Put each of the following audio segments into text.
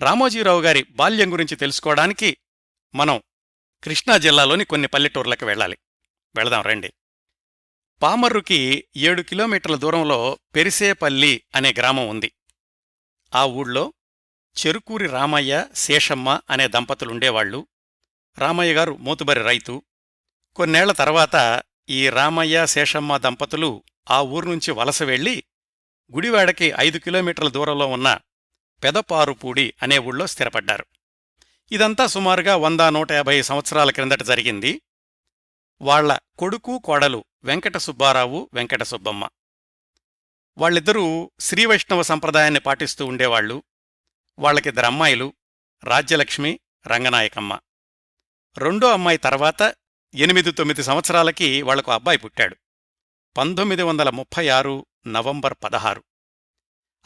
రామోజీరావు గారి బాల్యం గురించి తెలుసుకోవడానికి మనం కృష్ణా జిల్లాలోని కొన్ని పల్లెటూర్లకు వెళ్ళాలి. వెళదాం రండి. పామర్రుకి ఏడు కిలోమీటర్ల దూరంలో పెరిసేపల్లి అనే గ్రామం ఉంది. ఆ ఊళ్ళో చెరుకూరి రామయ్య శేషమ్మ అనే దంపతులుండేవాళ్ళు రామయ్య గారు మోతుబరి రైతు. కొన్నేళ్ళ తర్వాత ఈ రామయ్య శేషమ్మ దంపతులు ఆ ఊరు నుంచి వలస వెళ్ళి గుడివాడకి ఐదు కిలోమీటర్ల దూరంలో ఉన్న పెదపారుపూడి అనే ఊళ్ళో స్థిరపడ్డారు. ఇదంతా సుమారుగా వంద నూట యాభై సంవత్సరాల క్రిందట జరిగింది. వాళ్ళ కొడుకు కోడలు వెంకట సుబ్బారావు వెంకట సుబ్బమ్మ. వాళ్ళిద్దరూ శ్రీవైష్ణవ సంప్రదాయాన్ని పాటిస్తూ ఉండేవాళ్ళు వాళ్ళకిద్దరు అమ్మాయిలు రాజ్యలక్ష్మి రంగనాయకమ్మ. రెండో అమ్మాయి తర్వాత ఎనిమిది తొమ్మిది సంవత్సరాలకి వాళ్ళకు అబ్బాయి పుట్టాడు. పంతొమ్మిది వందల ముప్పై ఆరు నవంబర్ పదహారు.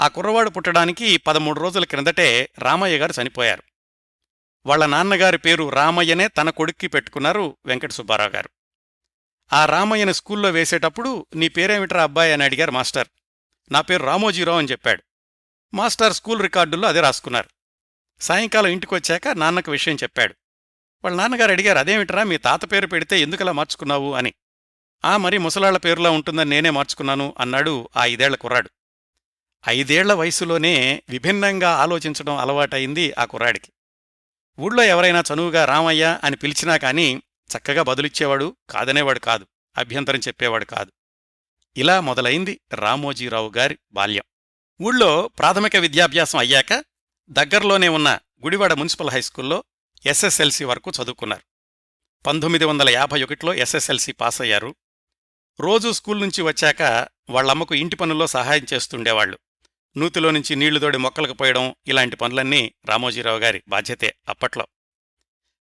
ఆ కుర్రవాడు పుట్టడానికి పదమూడు రోజుల క్రిందటే రామయ్య గారు చనిపోయారు. వాళ్ళ నాన్నగారి పేరు రామయ్యనే తన కొడుక్కి పెట్టుకున్నారు వెంకట సుబ్బారావు గారు. ఆ రామయ్యను స్కూల్లో వేసేటప్పుడు నీ పేరేమిట్రా అబ్బాయి? అని అడిగారు మాస్టర్. నా పేరు రామోజీరావు అని చెప్పాడు. మాస్టర్ స్కూల్ రికార్డుల్లో అదే రాసుకున్నారు. సాయంకాలం ఇంటికొచ్చాక నాన్నకు విషయం చెప్పాడు. వాళ్ళ నాన్నగారు అడిగారు అదేమిట్రా మీ తాత పేరు పెడితే ఎందుకలా మార్చుకున్నావు? అని. ఆ మరి ముసలాళ్ళ పేరులా ఉంటుందని నేనే మార్చుకున్నాను అన్నాడు ఆ ఐదేళ్ళ కుర్రాడు. ఐదేళ్ళ వయసులోనే విభిన్నంగా ఆలోచించడం అలవాటైంది ఆ కుర్రాడికి. ఊళ్ళో ఎవరైనా చనువుగా రామయ్య అని పిలిచినా కాని చక్కగా బదులిచ్చేవాడు కాదనేవాడు కాదు అభ్యంతరం చెప్పేవాడు కాదు. ఇలా మొదలైంది రామోజీరావు గారి బాల్యం. ఊళ్ళో ప్రాథమిక విద్యాభ్యాసం అయ్యాక దగ్గర్లోనే ఉన్న గుడివాడ మున్సిపల్ హైస్కూల్లో ఎస్ఎస్ఎల్సి వరకు చదువుకున్నారు. పంతొమ్మిది వందల యాభై ఒకటిలో ఎస్ఎస్ఎల్సి పాస్ అయ్యారు రోజూ స్కూల్ నుంచి వచ్చాక వాళ్ళమ్మకు ఇంటి పనుల్లో సహాయం చేస్తుండేవాళ్ళు నూతిలో నుంచి నీళ్ళు తోడి మొక్కలకు పోయడం ఇలాంటి పనులన్నీ రామోజీరావు గారి బాధ్యతే అప్పట్లో.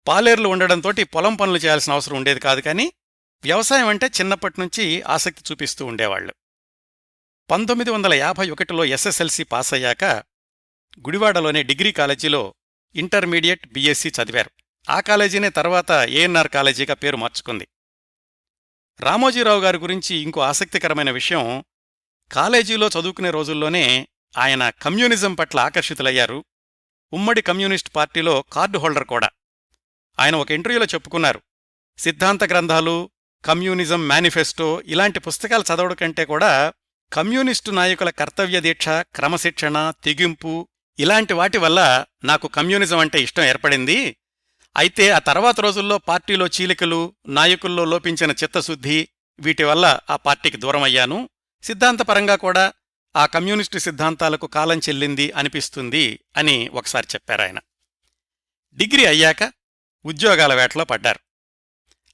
పాలేర్లు ఉండడంతోటి పొలం పనులు చేయాల్సిన అవసరం ఉండేది కాదు కానీ వ్యవసాయం అంటే చిన్నప్పటి నుంచి ఆసక్తి చూపిస్తూ ఉండేవాళ్ళు పంతొమ్మిది వందల యాభై ఒకటిలో ఎస్ఎస్ఎల్సి పాస్ అయ్యాక గుడివాడలోని డిగ్రీ కాలేజీలో ఇంటర్మీడియట్ బీఎస్సీ చదివారు. ఆ కాలేజీనే తర్వాత ఏఎన్ఆర్ కాలేజీగా పేరు మార్చుకుంది. రామోజీరావు గారి గురించి ఇంకో ఆసక్తికరమైన విషయం కాలేజీలో చదువుకునే రోజుల్లోనే ఆయన కమ్యూనిజం పట్ల ఆకర్షితులయ్యారు. ఉమ్మడి కమ్యూనిస్ట్ పార్టీలో కార్డు హోల్డర్ కూడా. ఆయన ఒక ఇంటర్వ్యూలో చెప్పుకున్నారు. సిద్ధాంత గ్రంథాలు కమ్యూనిజం మేనిఫెస్టో ఇలాంటి పుస్తకాలు చదవడం కంటే కూడా కమ్యూనిస్టు నాయకుల కర్తవ్య దీక్ష క్రమశిక్షణ తెగింపు ఇలాంటి వాటి వల్ల నాకు కమ్యూనిజం అంటే ఇష్టం ఏర్పడింది. అయితే ఆ తర్వాత రోజుల్లో పార్టీలో చీలికలు నాయకుల్లో లోపించిన చిత్తశుద్ధి వీటి వల్ల ఆ పార్టీకి దూరమయ్యాను. సిద్ధాంతపరంగా కూడా ఆ కమ్యూనిస్టు సిద్ధాంతాలకు కాలం చెల్లింది అనిపిస్తుంది అని ఒకసారి చెప్పారాయన. డిగ్రీ అయ్యాక ఉద్యోగాల వేటలో పడ్డారు.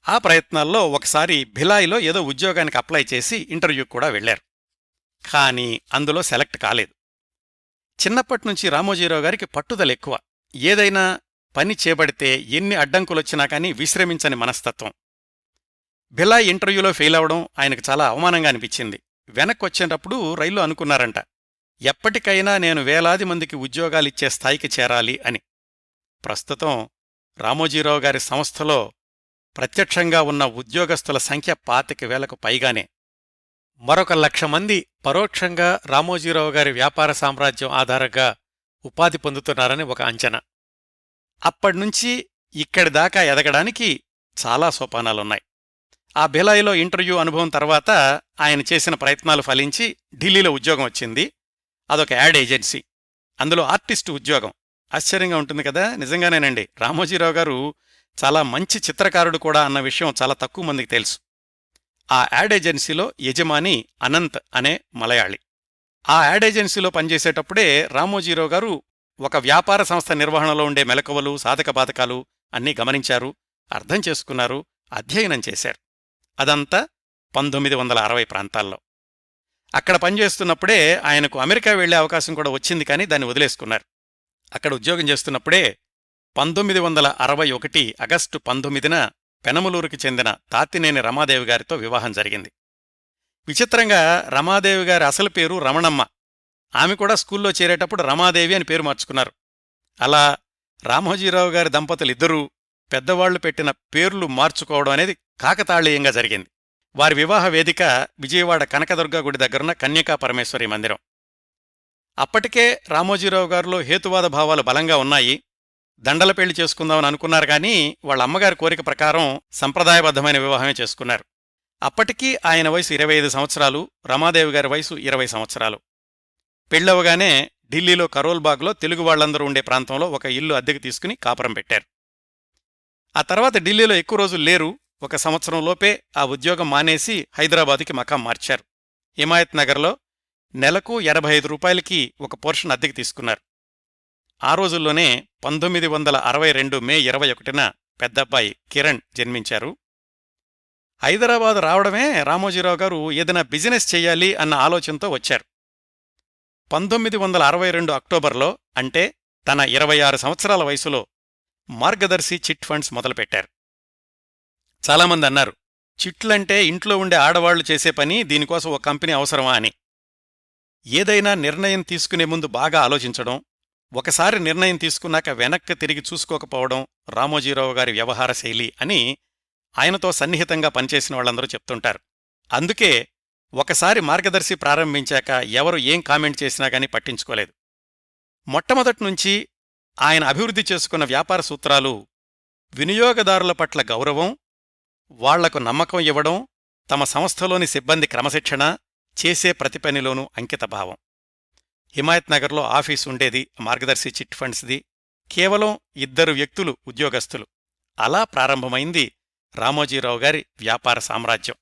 ఆ ప్రయత్నాల్లో ఒకసారి భిలాయిలో ఏదో ఉద్యోగానికి అప్లై చేసి ఇంటర్వ్యూకి కూడా వెళ్ళారు కానీ అందులో సెలెక్ట్ కాలేదు. చిన్నప్పటినుంచి రామోజీరావు గారికి పట్టుదల ఎక్కువ. ఏదైనా పని చేపడితే ఎన్ని అడ్డంకులొచ్చినా కానీ విశ్రమించని మనస్తత్వం. భిలాయ్ ఇంటర్వ్యూలో ఫెయిల్ అవడం ఆయనకు చాలా అవమానంగా అనిపించింది. వెనక్కొచ్చేటప్పుడు రైలు అనుకున్నారంట. ఎప్పటికైనా నేను వేలాది మందికి ఉద్యోగాలిచ్చే స్థాయికి చేరాలి అని. ప్రస్తుతం రామోజీరావు గారి సంస్థలో ప్రత్యక్షంగా ఉన్న ఉద్యోగస్తుల సంఖ్య పాతిక వేలకు పైగానే. మరొక లక్ష మంది పరోక్షంగా రామోజీరావు గారి వ్యాపార సామ్రాజ్యం ఆధారంగా ఉపాధి పొందుతున్నారని ఒక అంచనా. అప్పటినుంచి ఇక్కడి దాకా ఎదగడానికి చాలా సోపానాలున్నాయి. ఆ భిలాయిలో ఇంటర్వ్యూ అనుభవం తర్వాత ఆయన చేసిన ప్రయత్నాలు ఫలించి ఢిల్లీలో ఉద్యోగం వచ్చింది. అదొక యాడ్ ఏజెన్సీ. అందులో ఆర్టిస్టు ఉద్యోగం. ఆశ్చర్యంగా ఉంటుంది కదా? నిజంగానేనండి. రామోజీరావు గారు చాలా మంచి చిత్రకారుడు కూడా అన్న విషయం చాలా తక్కువ మందికి తెలుసు. ఆ యాడ్ ఏజెన్సీలో యజమాని అనంత్ అనే మలయాళి. ఆ యాడ్ ఏజెన్సీలో పనిచేసేటప్పుడే రామోజీరావు గారు ఒక వ్యాపార సంస్థ నిర్వహణలో ఉండే మెలకువలు సాధక బాధకాలు అన్నీ గమనించారు అర్థం చేసుకున్నారు అధ్యయనం చేశారు. అదంతా పంతొమ్మిది వందల అరవై ప్రాంతాల్లో. అక్కడ పనిచేస్తున్నప్పుడే ఆయనకు అమెరికా వెళ్ళే అవకాశం కూడా వచ్చింది కానీ దాన్ని వదిలేసుకున్నారు. అక్కడ ఉద్యోగం చేస్తున్నప్పుడే పంతొమ్మిది వందల అరవై ఒకటి ఆగస్టు పంతొమ్మిదిన పెనమలూరుకి చెందిన తాతినేని రమాదేవి గారితో వివాహం జరిగింది. విచిత్రంగా రమాదేవి గారి అసలు పేరు రమణమ్మ. ఆమె కూడా స్కూల్లో చేరేటప్పుడు రమాదేవి అని పేరు మార్చుకున్నారు. అలా రామోజీరావు గారి దంపతులిద్దరూ పెద్దవాళ్ళు పెట్టిన పేర్లు మార్చుకోవడం అనేది కాకతాళీయంగా జరిగింది. వారి వివాహ వేదిక విజయవాడ కనకదుర్గ గుడి దగ్గరున్న కన్యకా పరమేశ్వరి మందిరం. అప్పటికే రామోజీరావు గారిలో హేతువాద భావాలు బలంగా ఉన్నాయి. దండల పెళ్ళి చేసుకుందామని అనుకున్నారు కానీ వాళ్ళ అమ్మగారి కోరిక ప్రకారం సంప్రదాయబద్ధమైన వివాహమే చేసుకున్నారు. అప్పటికీ ఆయన వయసు ఇరవై ఐదు సంవత్సరాలు రమాదేవి గారి వయసు ఇరవై సంవత్సరాలు. పెళ్ళవగానే ఢిల్లీలో కరోల్బాగ్లో తెలుగు వాళ్ళందరూ ఉండే ప్రాంతంలో ఒక ఇల్లు అద్దెకు తీసుకుని కాపురం పెట్టారు. ఆ తర్వాత ఢిల్లీలో ఎక్కువ రోజులు లేరు ఒక సంవత్సరంలోపే ఆ ఉద్యోగం మానేసి హైదరాబాదుకి మకాం మార్చారు. హిమాయత్ నగర్లో నెలకు ఎనభై ఐదు రూపాయలకి ఒక పోర్షన్ అద్దెకి తీసుకున్నారు. ఆ రోజుల్లోనే పంతొమ్మిది వందల అరవై రెండు మే ఇరవై ఒకటిన పెద్దబ్బాయి కిరణ్ జన్మించారు. హైదరాబాద్ రావడమే రామోజీరావు గారు ఏదైనా బిజినెస్ చేయాలి అన్న ఆలోచనతో వచ్చారు. పంతొమ్మిది వందల అరవై రెండు అక్టోబర్లో అంటే తన ఇరవై ఆరు సంవత్సరాల వయసులో మార్గదర్శి చిట్ ఫండ్స్ మొదలుపెట్టారు. చాలామంది అన్నారు చిట్లంటే ఇంట్లో ఉండే ఆడవాళ్ళు చేసే పని దీనికోసం ఒక కంపెనీ అవసరమా? అని. ఏదైనా నిర్ణయం తీసుకునే ముందు బాగా ఆలోచించడం ఒకసారి నిర్ణయం తీసుకున్నాక వెనక్కి తిరిగి చూసుకోకపోవడం రామోజీరావు గారి వ్యవహార శైలి అని ఆయనతో సన్నిహితంగా పనిచేసిన వాళ్ళందరూ చెప్తుంటారు. అందుకే ఒకసారి మార్గదర్శి ప్రారంభించాక ఎవరు ఏం కామెంట్ చేసినా గానీ పట్టించుకోలేదు. మొట్టమొదటి నుంచి ఆయన అభివృద్ధి చేసుకున్న వ్యాపార సూత్రాలు వినియోగదారుల పట్ల గౌరవం వాళ్ళకు నమ్మకం ఇవ్వడం తమ సంస్థలోని సిబ్బంది క్రమశిక్షణ చేసే ప్రతి పనిలోనూ అంకితభావం. హిమాయత్ నగర్లో ఆఫీసు ఉండేది మార్గదర్శి చిట్ ఫండ్స్ది. కేవలం ఇద్దరు వ్యక్తులు ఉద్యోగస్తులు. అలా ప్రారంభమైంది రామోజీరావు గారి వ్యాపార సామ్రాజ్యం.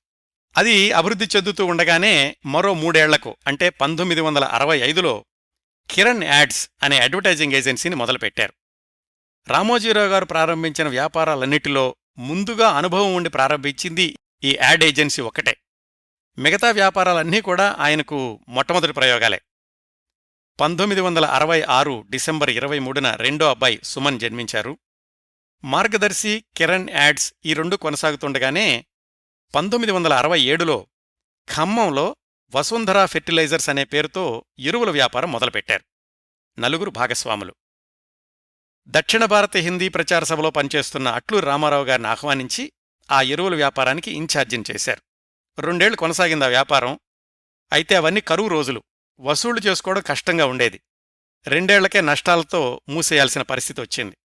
అది అభివృద్ధి చెందుతూ ఉండగానే మరో మూడేళ్ళకు అంటే పంతొమ్మిది వందల అరవై ఐదులో కిరణ్ యాడ్స్ అనే అడ్వర్టైజింగ్ ఏజెన్సీని మొదలుపెట్టారు. రామోజీరావు గారు ప్రారంభించిన వ్యాపారాలన్నిటిలో ముందుగా అనుభవం ఉండి ప్రారంభించింది ఈ యాడ్ ఏజెన్సీ ఒకటే మిగతా వ్యాపారాలన్నీ కూడా ఆయనకు మొట్టమొదటి ప్రయోగాలే. పంతొమ్మిది వందల అరవై ఆరు డిసెంబర్ ఇరవై మూడున రెండో అబ్బాయి సుమన్ జన్మించారు. మార్గదర్శి కిరణ్ యాడ్స్ ఈ రెండు కొనసాగుతుండగానే పంతొమ్మిది వందల అరవై ఏడులో ఖమ్మంలో వసుంధర ఫెర్టిలైజర్స్ అనే పేరుతో ఎరువుల వ్యాపారం మొదలుపెట్టారు. నలుగురు భాగస్వాములు. దక్షిణ భారత హిందీ ప్రచార సభలో పనిచేస్తున్న అట్లూరి రామారావు గారిని ఆహ్వానించి ఆ ఎరువుల వ్యాపారానికి ఇన్ఛార్జిని చేశారు. రెండేళ్ళు కొనసాగింది ఆ వ్యాపారం. అయితే అవన్నీ కరువు రోజులు. వసూళ్ళు చేసుకోవడం కష్టంగా ఉండేది. రెండేళ్ళకే నష్టాలతో మూసేయాల్సిన పరిస్థితి వచ్చింది.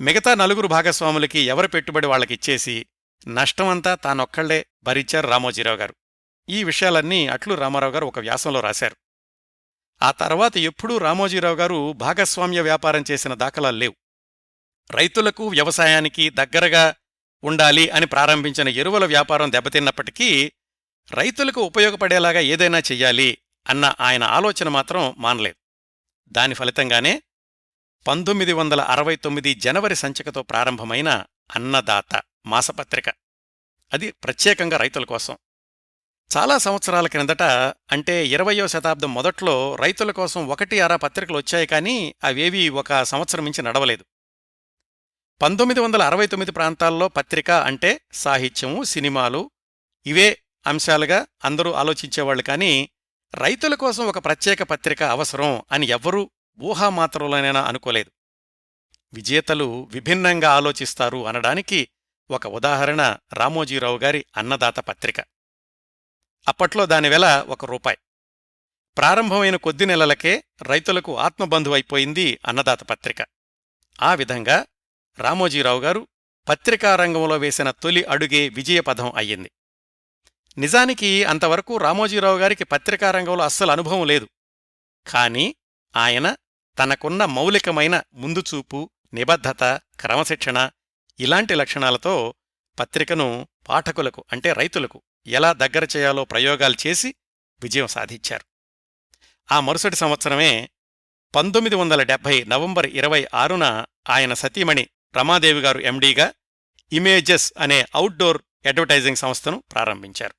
మిగతా నలుగురు భాగస్వాములకి ఎవరి పెట్టుబడి వాళ్ళకిచ్చేసి నష్టమంతా తానొక్కళ్ళే భరించారు రామోజీరావు గారు. ఈ విషయాలన్నీ అట్లు రామారావు గారు ఒక వ్యాసంలో రాశారు. ఆ తర్వాత ఎప్పుడూ రామోజీరావు గారు భాగస్వామ్య వ్యాపారం చేసిన దాఖలాలు లేవు. రైతులకు వ్యవసాయానికి దగ్గరగా ఉండాలి అని ప్రారంభించిన ఎరువుల వ్యాపారం దెబ్బతిన్నప్పటికీ రైతులకు ఉపయోగపడేలాగా ఏదైనా చెయ్యాలి అన్న ఆయన ఆలోచన మాత్రం మానలేదు. దాని ఫలితంగానే పంతొమ్మిది వందల అరవై తొమ్మిది జనవరి సంచికతో ప్రారంభమైన అన్నదాత మాసపత్రిక. అది ప్రత్యేకంగా రైతుల కోసం. చాలా సంవత్సరాల క్రిందట అంటే ఇరవయో శతాబ్దం మొదట్లో రైతుల కోసం ఒకటి అరా పత్రికలు వచ్చాయి కానీ అవేవీ ఒక సంవత్సరం మించి నడవలేదు. పంతొమ్మిది వందల అరవై తొమ్మిది ప్రాంతాల్లో పత్రిక అంటే సాహిత్యము సినిమాలు ఇవే అంశాలుగా అందరూ ఆలోచించేవాళ్ళు కానీ రైతుల కోసం ఒక ప్రత్యేక పత్రిక అవసరం అని ఎవ్వరూ ఊహామాత్రంలోనైనా అనుకోలేదు. విజేతలు విభిన్నంగా ఆలోచిస్తారు అనడానికి ఒక ఉదాహరణ రామోజీరావు గారి అన్నదాత పత్రిక. అప్పట్లో దాని వెల ఒక రూపాయి. ప్రారంభమైన కొద్ది నెలలకే రైతులకు ఆత్మబంధువైపోయింది అన్నదాత పత్రిక. ఆ విధంగా రామోజీరావు గారు పత్రికారంగంలో వేసిన తొలి అడుగే విజయపథం అయ్యింది. నిజానికి అంతవరకు రామోజీరావు గారికి పత్రికారంగంలో అస్సలు అనుభవం లేదు. కాని ఆయన తనకున్న మౌలికమైన ముందుచూపు నిబద్ధత క్రమశిక్షణ ఇలాంటి లక్షణాలతో పత్రికను పాఠకులకు అంటే రైతులకు ఎలా దగ్గర చేయాలో ప్రయోగాలు చేసి విజయం సాధించారు. ఆ మరుసటి సంవత్సరమే పంతొమ్మిది వందల డెబ్భై నవంబర్ ఇరవై ఆరున ఆయన సతీమణి రమాదేవి గారు ఎండీగా ఇమేజెస్ అనే అవుట్డోర్ అడ్వర్టైజింగ్ సంస్థను ప్రారంభించారు.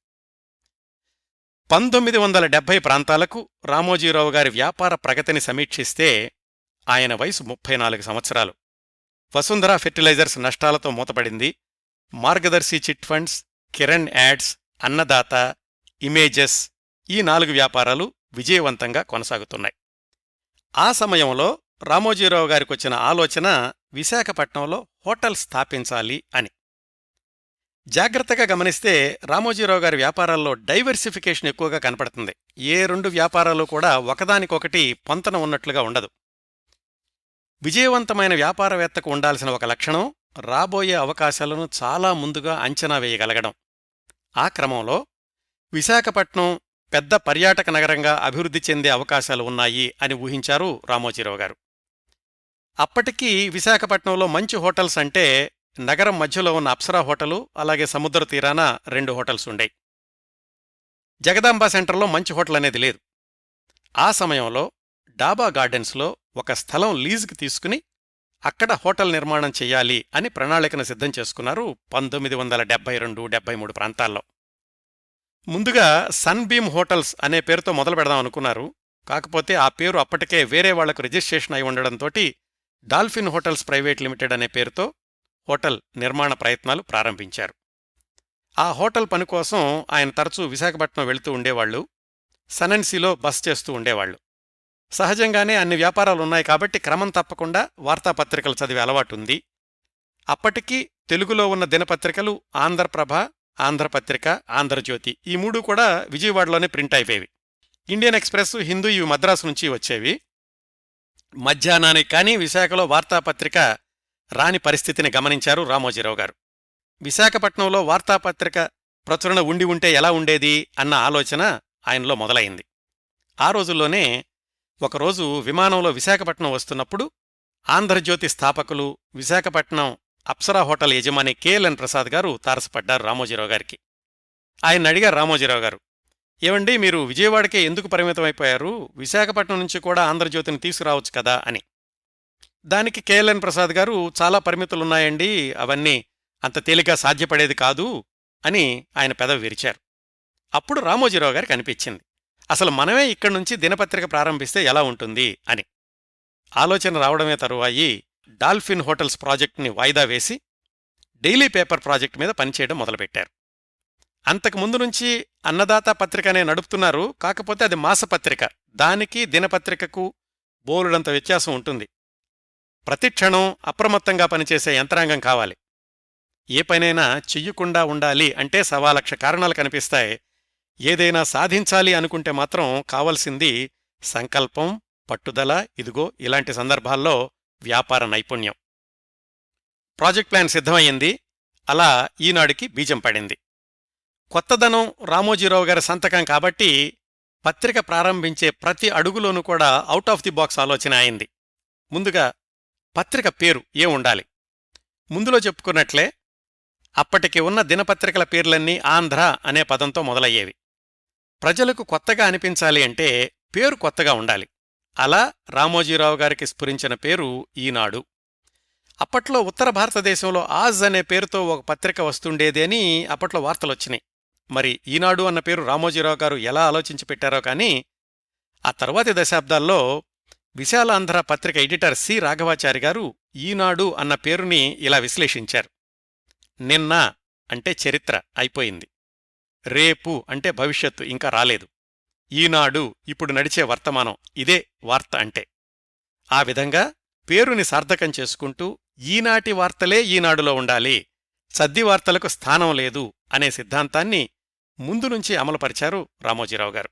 పంతొమ్మిది వందల డెబ్భై ప్రాంతాలకు రామోజీరావు గారి వ్యాపార ప్రగతిని సమీక్షిస్తే ఆయన వయసు ముప్పై నాలుగు సంవత్సరాలు. వసుంధర ఫెర్టిలైజర్స్ నష్టాలతో మూతపడింది. Margadarsi chit funds Kiran ads Annadata images ఈ నాలుగు వ్యాపారాలు విజయవంతంగా కొనసాగుతున్నాయి. ఆ సమయంలో రామోజీరావు గారికొచ్చిన ఆలోచన విశాఖపట్నంలో హోటల్ స్థాపించాలి అని. జాగ్రత్తగా గమనిస్తే రామోజీరావు గారి వ్యాపారాల్లో డైవర్సిఫికేషన్ ఎక్కువగా కనపడుతుంది. ఏ రెండు వ్యాపారాలు కూడా ఒకదానికొకటి పొంతన ఉన్నట్లుగా ఉండదు. విజయవంతమైన వ్యాపారవేత్తకు ఉండాల్సిన ఒక లక్షణం రాబోయే అవకాశాలను చాలా ముందుగా అంచనా వేయగలగడం. ఆ క్రమంలో విశాఖపట్నం పెద్ద పర్యాటక నగరంగా అభివృద్ధి చెందే అవకాశాలు ఉన్నాయి అని ఊహించారు రామోజీరావు గారు. అప్పటికీ విశాఖపట్నంలో మంచి హోటల్స్ అంటే నగరం మధ్యలో ఉన్న అప్సరా హోటలు అలాగే సముద్ర తీరాన రెండు హోటల్స్ ఉండేవి జగదాంబ సెంటర్లో మంచి హోటల్ అనేది లేదు. ఆ సమయంలో డాబా గార్డెన్స్లో ఒక స్థలం లీజుకి తీసుకుని అక్కడ హోటల్ నిర్మాణం చేయాలి అని ప్రణాళికను సిద్ధం చేసుకున్నారు పంతొమ్మిది వందల డెబ్బై రెండు డెబ్బై మూడు ప్రాంతాల్లో. ముందుగా సన్బీమ్ హోటల్స్ అనే పేరుతో మొదలు పెడదాం అనుకున్నారు. కాకపోతే ఆ పేరు అప్పటికే వేరే వాళ్ళకు రిజిస్ట్రేషన్ అయి ఉండడంతో డాల్ఫిన్ హోటల్స్ ప్రైవేట్ లిమిటెడ్ అనే పేరుతో హోటల్ నిర్మాణ ప్రయత్నాలు ప్రారంభించారు. ఆ హోటల్ పని కోసం ఆయన తరచూ విశాఖపట్నం వెళుతూ ఉండేవాళ్ళు సనన్సీలో బస్ చేస్తూ ఉండేవాళ్ళు సహజంగానే అన్ని వ్యాపారాలున్నాయి కాబట్టి క్రమం తప్పకుండా వార్తాపత్రికలు చదివే అలవాటుంది. అప్పటికీ తెలుగులో ఉన్న దినపత్రికలు ఆంధ్రప్రభ ఆంధ్రపత్రిక ఆంధ్రజ్యోతి ఈ మూడు కూడా విజయవాడలోనే ప్రింట్ అయిపోయేవి. ఇండియన్ ఎక్స్ప్రెస్ హిందూ ఇవి మద్రాసు నుంచి వచ్చేవి. మధ్యాహ్నానికి కానీ విశాఖలో వార్తాపత్రిక రాని పరిస్థితిని గమనించారు రామోజీరావు గారు. విశాఖపట్నంలో వార్తాపత్రిక ప్రచురణ ఉండి ఉంటే ఎలా ఉండేది అన్న ఆలోచన ఆయనలో మొదలైంది. ఆ రోజుల్లోనే ఒకరోజు విమానంలో విశాఖపట్నం వస్తున్నప్పుడు ఆంధ్రజ్యోతి స్థాపకులు విశాఖపట్నం అప్సరా హోటల్ యజమాని కేఎల్ఎన్ ప్రసాద్ గారు తారసపడ్డారు రామోజీరావు గారికి. ఆయన అడిగారు రామోజీరావు గారు ఏమండి మీరు విజయవాడకే ఎందుకు పరిమితమైపోయారు విశాఖపట్నం నుంచి కూడా ఆంధ్రజ్యోతిని తీసుకురావచ్చు కదా అని. దానికి కేఎల్ఎన్ ప్రసాద్ గారు చాలా పరిమితులున్నాయండి అవన్నీ అంత తేలిక సాధ్యపడేది కాదు అని ఆయన పెదవి విరిచారు. అప్పుడు రామోజీరావు గారికి అనిపించింది. అసలు మనమే ఇక్కడి నుంచి దినపత్రిక ప్రారంభిస్తే ఎలా ఉంటుంది అని. ఆలోచన రావడమే తరువాయి డాల్ఫిన్ హోటల్స్ ప్రాజెక్ట్ని వాయిదా వేసి డైలీ పేపర్ ప్రాజెక్ట్ మీద పనిచేయడం మొదలుపెట్టారు. అంతకు ముందు నుంచి అన్నదాత పత్రిక అనే నడుపుతున్నారు కాకపోతే అది మాసపత్రిక దానికి దినపత్రికకు బోలుడంత వ్యత్యాసం ఉంటుంది. ప్రతి క్షణం అప్రమత్తంగా పనిచేసే యంత్రాంగం కావాలి. ఏ పనైనా చెయ్యకుండా ఉండాలి అంటే సవాలక్ష కారణాలు కనిపిస్తాయి. ఏదైనా సాధించాలి అనుకుంటే మాత్రం కావలసింది సంకల్పం పట్టుదల ఇదిగో ఇలాంటి సందర్భాల్లో వ్యాపార నైపుణ్యం. ప్రాజెక్ట్ ప్లాన్ సిద్ధమయ్యింది. అలా ఈనాడుకి బీజం పడింది. కొత్తదనం రామోజీరావు గారి సంతకం కాబట్టి పత్రిక ప్రారంభించే ప్రతి అడుగులోనూ కూడా అవుట్ ఆఫ్ ది బాక్స్ ఆలోచన అయింది. ముందుగా పత్రిక పేరు ఏ ఉండాలి? ముందులో చెప్పుకున్నట్లే అప్పటికి ఉన్న దినపత్రికల పేర్లన్నీ ఆంధ్ర అనే పదంతో మొదలయ్యేవి. ప్రజలకు కొత్తగా అనిపించాలి అంటే పేరు కొత్తగా ఉండాలి. అలా రామోజీరావు గారికి స్ఫురించిన పేరు ఈనాడు. అప్పట్లో ఉత్తర భారతదేశంలో ఆజ్ అనే పేరుతో ఒక పత్రిక వస్తుండేది అని అప్పట్లో వార్తలొచ్చినాయి. మరి ఈనాడు అన్న పేరు రామోజీరావు గారు ఎలా ఆలోచించి పెట్టారో కానీ ఆ తర్వాతి దశాబ్దాల్లో విశాలాంధ్ర పత్రిక ఎడిటర్ సి. రాఘవాచారి గారు ఈనాడు అన్న పేరుని ఇలా విశ్లేషించారు. నిన్న అంటే చరిత్ర అయిపోయింది. రేపు అంటే భవిష్యత్తు ఇంకా రాలేదు. ఈనాడు ఇప్పుడు నడిచే వర్తమానం ఇదే వార్త అంటే. ఆ విధంగా పేరుని సార్థకం చేసుకుంటూ ఈనాటి వార్తలే ఈనాడులో ఉండాలి సద్ది వార్తలకు స్థానం లేదు అనే సిద్ధాంతాన్ని ముందు నుంచి అమలుపరిచారు రామోజీరావు గారు.